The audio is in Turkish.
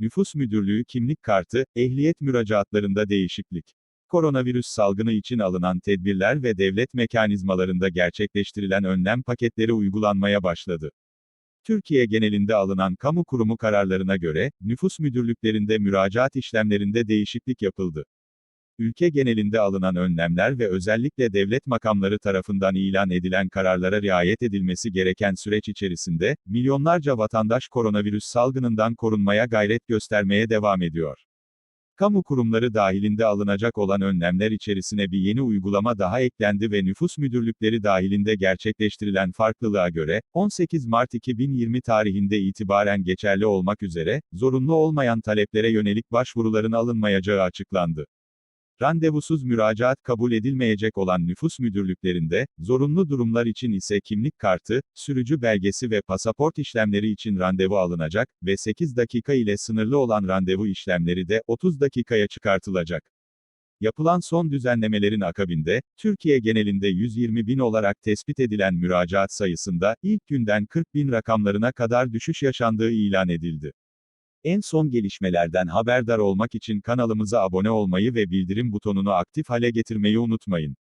Nüfus Müdürlüğü kimlik kartı, ehliyet müracaatlarında değişiklik. Koronavirüs salgını için alınan tedbirler ve devlet mekanizmalarında gerçekleştirilen önlem paketleri uygulanmaya başladı. Türkiye genelinde alınan kamu kurumu kararlarına göre, nüfus müdürlüklerinde müracaat işlemlerinde değişiklik yapıldı. Ülke genelinde alınan önlemler ve özellikle devlet makamları tarafından ilan edilen kararlara riayet edilmesi gereken süreç içerisinde, milyonlarca vatandaş koronavirüs salgınından korunmaya gayret göstermeye devam ediyor. Kamu kurumları dahilinde alınacak olan önlemler içerisine bir yeni uygulama daha eklendi ve nüfus müdürlükleri dahilinde gerçekleştirilen farklılığa göre, 18 Mart 2020 tarihinde itibaren geçerli olmak üzere, zorunlu olmayan taleplere yönelik başvuruların alınmayacağı açıklandı. Randevusuz müracaat kabul edilmeyecek olan nüfus müdürlüklerinde, zorunlu durumlar için ise kimlik kartı, sürücü belgesi ve pasaport işlemleri için randevu alınacak ve 8 dakika ile sınırlı olan randevu işlemleri de 30 dakikaya çıkartılacak. Yapılan son düzenlemelerin akabinde, Türkiye genelinde 120 bin olarak tespit edilen müracaat sayısında, ilk günden 40 bin rakamlarına kadar düşüş yaşandığı ilan edildi. En son gelişmelerden haberdar olmak için kanalımıza abone olmayı ve bildirim butonunu aktif hale getirmeyi unutmayın.